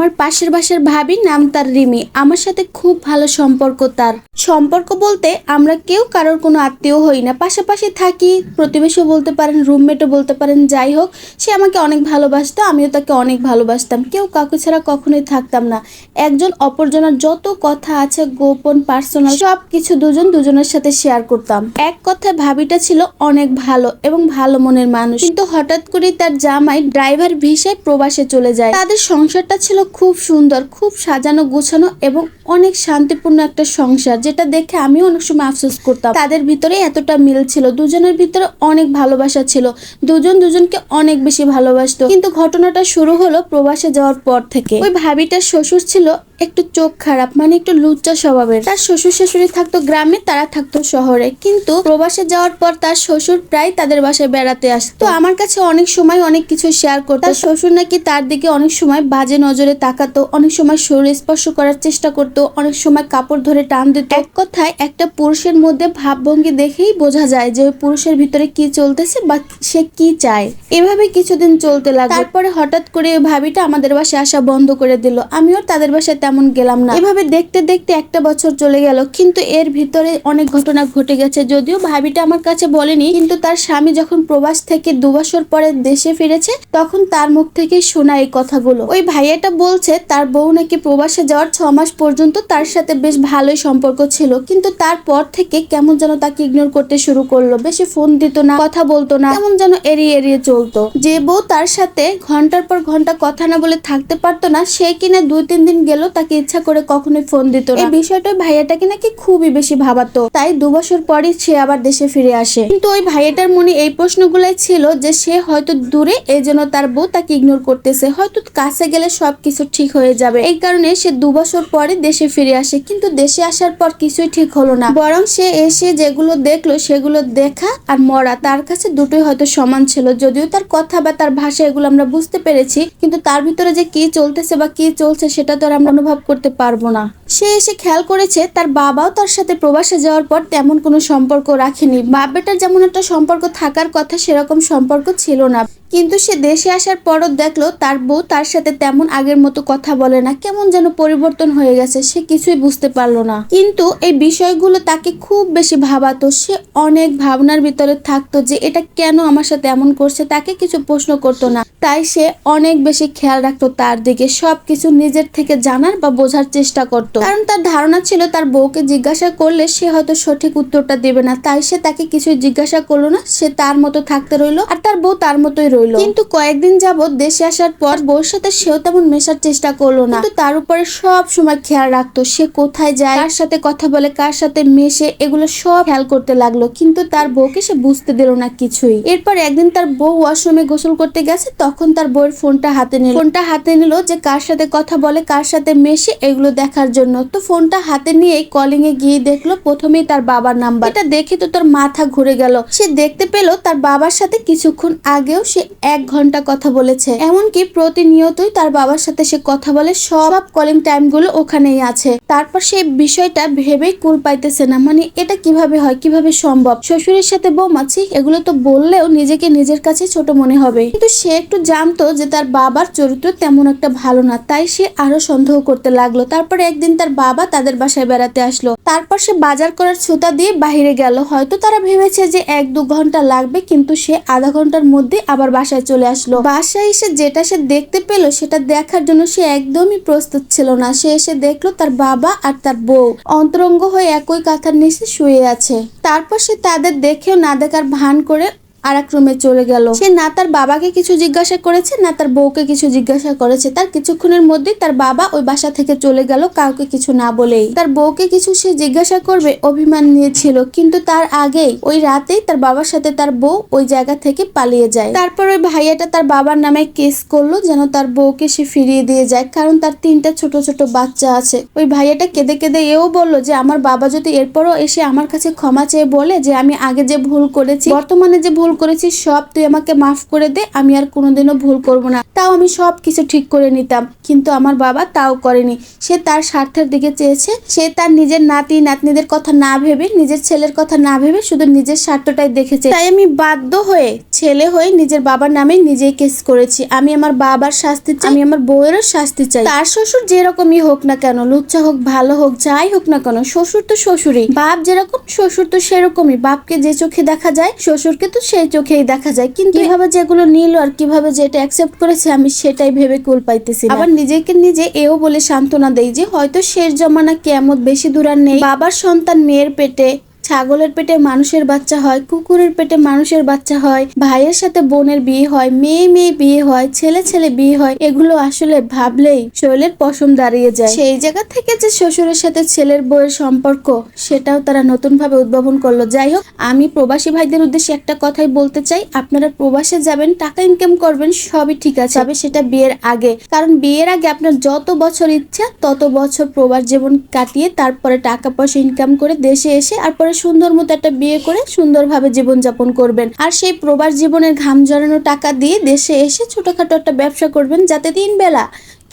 আমার পাশের বাসার ভাবি নাম তার রিমি। আমার সাথে খুব ভালো সম্পর্ক তার। সম্পর্ক বলতে আমরা কেউ কারোর কোনো আত্মীয় হই না। পাশাপাশি থাকি, প্রতিবেশীও বলতে পারেন রুমমেটও বলতে পারেন, যাই হোক, সে আমাকে অনেক ভালোবাসত, আমিও তাকে অনেক ভালোবাসতাম। কেউ কাউকে ছাড়া কখনোই থাকতাম না। একজন অপরজনের যত কথা আছে, গোপন পার্সোনাল সব কিছু দুজন দুজনের সাথে শেয়ার করতাম। এক কথায় ভাবিটা ছিল অনেক ভালো এবং ভালো মনের মানুষ। কিন্তু হঠাৎ করে তার জামাই ড্রাইভার ভিসায় প্রবাসে চলে যায়। তাদের সংসারটা ছিল খুব সুন্দর, খুব সাজানো, গোছানো এবং অনেক শান্তিপূর্ণ একটা সংসার, যেটা দেখে আমি অনেক সময় আফসোস করতাম। তাদের ভিতরে এতটা মিল ছিল, দুজনের ভিতরে অনেক ভালোবাসা ছিল, দুজন দুজনকে অনেক বেশি ভালোবাসতো। কিন্তু ঘটনাটা শুরু হলো প্রবাসে যাওয়ার পর থেকে। ওই ভাবিটার শ্বশুর ছিল একটু চোখ খারাপ মানে একটু লুচ্চা স্বভাবের। তার শ্বশুর শাশুড়ি থাকতো গ্রামে, তারা থাকতো শহরে। কিন্তু প্রবাসে যাওয়ার পর তার শ্বশুর প্রায় তাদের বাসায় বেড়াতে আসতো। আমার কাছে অনেক সময় অনেক কিছু শেয়ার করতো। তার শ্বশুর নাকি তার দিকে অনেক সময় বাজে নজরে তাকাতো, অনেক সময় শরীর স্পর্শ করার চেষ্টা করতো, অনেক সময় কাপড় ধরে টান দিত। এক কথায়, একটা পুরুষের মধ্যে ভাবভঙ্গি দেখেই বোঝা যায় যে পুরুষের ভিতরে কি চলতেছে বা সে কি চায়। এভাবে কিছুদিন চলতে লাগল। তারপরে হঠাৎ করে ভাবিটা আমাদের বাসায় আসা বন্ধ করে দিল। আমিও তাদের বাসায় তেমন গেলাম না। এভাবে দেখতে দেখতে একটা বছর চলে গেল, কিন্তু এর ভিতরে অনেক ঘটনা ঘটে গেছে। যদিও ভাবিটা আমার কাছে বলেনি, কিন্তু তার স্বামী যখন প্রবাস থেকে দু বছর পরে দেশে ফিরেছে, তখন তার মুখ থেকে শোনা এই কথাগুলো। ওই ভাইয়াটা বলছে, তার বউ নাকি প্রবাসে যাওয়ার ছ মাস পর্যন্ত তার সাথে বেশ ভালোই সম্পর্ক ছিল, কিন্তু তারপর থেকে কেমন যেন তাকে ইগনোর করতে শুরু করল। বেশি ফোন দিত না, কথা বলতো না, কেমন যেন এড়িয়ে এড়িয়ে চলতো। যে বউ তার সাথে ঘণ্টার পর ঘণ্টা কথা না বলে থাকতে পারতো না, সে কিনা দুই তিন দিন গেল তাকে ইচ্ছা করে কখনোই ফোন দিত না। এই বিষয়টা ভাইয়াটাকে নাকি খুবই বেশি ভাবাতো। তাই দু বছর পরই সে আবার দেশে ফিরে আসে। কিন্তু ওই ভাইয়াটার মনে এই প্রশ্নগুলাই ছিল যে সে হয়তো দূরে, এই জন্য তার বউ তাকে ইগনোর করতেছে। হয়তো কাছে গেলে সবকিছু ঠিক হয়ে যাবে। এই কারণে সে দু বছর পরে দেশে ফিরে আসে, কিন্তু দেশে আসার পর কিছুই ঠিক হলো না। বরং সে এসে যেগুলো দেখল, সেগুলো দেখা আর মরা, তার কাছে দুটোই হয়তো সমান ছিল। যদিও তার কথা বা তার ভাষা এগুলো আমরা বুঝতে পেরেছি, কিন্তু তার ভিতরে যে কি চলতেছে বা কি চলছে সেটা তো আমরা অনুভব করতে পারব না। সে এসে খেয়াল করেছে তার বাবাও তার সাথে প্রবাসে যাওয়ার পর তেমন কোনো সম্পর্ক রাখেনি। বাপ বেটার যেমন একটা সম্পর্ক থাকার কথা সেরকম সম্পর্ক ছিল না। কিন্তু সে দেশে আসার পরও দেখল তার বউ তার সাথে তেমন আগের মতো কথা বলে না। কেমন যেন পরিবর্তন হয়ে গেছে, সে কিছুই বুঝতে পারল না। কিন্তু এই বিষয়গুলো তাকে খুব বেশি ভাবাতো। সে অনেক ভাবনার ভিতরে থাকতো যে এটা কেন আমার সাথে এমন করছে, তাকে কিছু প্রশ্ন করতো না। তাই সে অনেক বেশি খেয়াল রাখতো তার দিকে। সবকিছু নিজের থেকে জানার বা বোঝার চেষ্টা করত। কারণ তার ধারণা ছিল তার বউকে জিজ্ঞাসা করলে সে হয়তো সঠিক উত্তরটা দেবে না। তাই সে তাকে কিছুই জিজ্ঞাসা করল না, সে তার মতো থাকতে রইল আর তার বউ তার মতোই রইল। কিন্তু কয়েকদিন যাবৎ দেশে আসার পর বউর সাথে সেও তেমন মেশার চেষ্টা করল না। কিন্তু তার উপরে সব সময় খেয়াল রাখতো সে কোথায় যায়, কার সাথে কথা বলে, কার সাথে মেশে, এগুলো সব খেয়াল করতে লাগল। কিন্তু তার বউকে সে বুঝতে দিল না কিছুই। এরপর একদিন তার বউ ওয়াশরুমে গোসল করতে গেছে, তখন তার বউয়ের ফোনটা হাতে নিল। ফোনটা হাতে নিল যে কার সাথে কথা বলে, কার সাথে মেশে এগুলো দেখার জন্য। তো ফোনটা হাতে নিয়ে কলিং এ গিয়ে দেখল, প্রথমেই তার বাবার নাম্বার এটা দেখে তো তার মাথা ঘুরে গেল। সে দেখতে পেল তার বাবার সাথে কিছুক্ষণ আগেও সে এক ঘণ্টা কথা বলেছে। এমনকি প্রতিনিয়তই তার বাবার সাথে সে কথা বলে, সব কলিং টাইমগুলো ওখানেই আছে। তারপর সে বিষয়টা ভেবেই কুল পাইতেছে না। মানে এটা কীভাবে হয়, কীভাবে সম্ভব? শ্বশুরের সাথে বৌমাছি এগুলো তো বললেও নিজেকে নিজের কাছে ছোট মনে হবে। কিন্তু সে একটু জানতো যে তার বাবার চরিত্র তেমন একটা ভালো না, তাই সে আরও সন্দেহ করতে লাগল। তারপরে একদিন তার বাবা তাদের বাসায় বেড়াতে আসলো। তারপর সে বাজার করার ছুতা দিয়ে বাহিরে গেল। হয়তো তারা ভেবেছে যে এক দু ঘণ্টা লাগবে, কিন্তু সে আধা ঘণ্টার মধ্যে আবার বাসায় চলে আসলো। বাসায় এসে যেটা সে দেখতে পেল, সেটা দেখার জন্য সে একদমই প্রস্তুত ছিল না। সে এসে দেখল তার বাবা আর তার বউ। অন্তরঙ্গ হয়ে একই কাঁথার নিচে শুয়ে আছে। তারপর সে তাদের দেখেও না দেখার ভান করে আর এক রুমে চলে গেল। সে না তার বাবাকে কিছু জিজ্ঞাসা করেছে, না তার বউকে কিছু জিজ্ঞাসা করেছে। তার কিছুক্ষণের মধ্যেই তার বাবা ওই বাসা থেকে চলে গেল, কাউকে কিছু না বলেই। তার বউকে কিছু সে জিজ্ঞাসা করবে, অভিমান নিয়েছিল। কিন্তু তার আগেই, ওই রাতেই তার বাবার সাথে তার বউ ওই জায়গা থেকে পালিয়ে যায়। তারপর ওই ভাইয়াটা তার বাবার নামে কেস করল, যেন তার বউকে সে ফিরিয়ে দিয়ে যায়। কারণ তার তিনটা ছোট ছোট বাচ্চা আছে। ওই ভাইয়াটা কেঁদে কেঁদে এও বলল যে, আমার বাবা যদি এরপরও এসে আমার কাছে ক্ষমা চেয়ে বলে যে, আমি আগে যে ভুল করেছি, বর্তমানে যে ভুল ভুল করেছি, সব তুই আমাকে মাফ করে দে, আমি আর কোনোদিনও ভুল করব না। তাও আমি সব কিছু ঠিক করে নিতাম, কিন্তু আমার বাবা তাও করেনি। সে তার স্বার্থের দিকে চেয়েছে, সে তার নিজের নাতি, নাতনিদের কথা না ভেবে, নিজের ছেলের কথা না ভেবে শুধু নিজের স্বার্থটাই দেখেছে। তাই আমি বাধ্য হয়ে ছেলে হয়ে নিজের বাবার নামে নিজেই কেস করেছি। আমি আমার বাবার শাস্তি চাই, আমি আমার বউয়েরও শাস্তি চাই। তার শ্বশুর যেরকমই হোক না কেন, লুচ্চা হোক, ভালো হোক, যাই হোক না কেন, শ্বশুর তো শ্বশুরই। বাপ যেরকম, শ্বশুর তো সেরকমই। বাপকে যে চোখে দেখা যায়, শ্বশুরকে তো সেই চোখেই দেখা যায়। কিন্তু কীভাবে যেগুলো নিল আর কীভাবে যেটা অ্যাকসেপ্ট করেছে আমি সেটাই ভেবে কুল পাইতেছি আবার নিজেকে নিজে এও বলে সান্ত্বনা দেই যে হয়তো শেষ জমানা কেমন বেশি দূর আর নেই। বাবার সন্তান মেয়ের পেটে ছাগলের পেটে মানুষের বাচ্চা হয়, কুকুরের পেটে মানুষের বাচ্চা হয়, ভাইয়ের সাথে বোনের বিয়ে হয়, মেয়ে মেয়ে বিয়ে হয়, ছেলে ছেলে বিয়ে হয়, এগুলো আসলে ভাবলেই শৈলের পশম দাঁড়িয়ে যায়। সেই জায়গা থেকে যে শ্বশুরের সাথে ছেলের বউয়ের সম্পর্ক, সেটাও তারা নতুন ভাবে উদ্ভাবন করল। যাই হোক, আমি প্রবাসী ভাইদের উদ্দেশ্যে একটা কথাই বলতে চাই, আপনারা প্রবাসে যাবেন, টাকা ইনকাম করবেন, সবই ঠিক আছে। তবে সেটা বিয়ের আগে, কারণ বিয়ের আগে আপনার যত বছর ইচ্ছা, তত বছর প্রবাস জীবন কাটিয়ে তারপরে টাকা পয়সা ইনকাম করে দেশে এসে, আর পরে সুন্দর মতো একটা বিয়ে করে সুন্দরভাবে জীবনযাপন করবেন। আর সেই প্রবাস জীবনের ঘাম জড়ানো টাকা দিয়ে দেশে এসে ছোটখাটো একটা ব্যবসা করবেন, যাতে তিন বেলা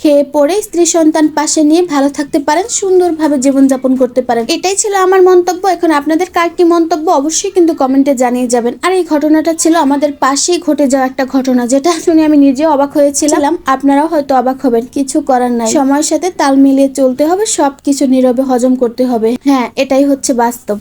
খেয়ে পড়ে স্ত্রী সন্তান পাশে নিয়ে ভালো থাকতে পারেন, সুন্দরভাবে জীবনযাপন করতে পারেন। এটাই ছিল আমার মন্তব্য। এখন আপনাদের কার কি মন্তব্য অবশ্যই কিন্তু কমেন্টে জানিয়ে যাবেন। আর এই ঘটনাটা ছিল আমাদের পাশেই ঘটে যাওয়া একটা ঘটনা, যেটা শুনে আমি নিজে অবাক হয়েছিলাম। আপনারাও হয়তো অবাক হবেন, কিছু করার নাই। সময়ের সাথে তাল মিলিয়ে চলতে হবে, সবকিছু নীরবে হজম করতে হবে। হ্যাঁ এটাই হচ্ছে বাস্তব।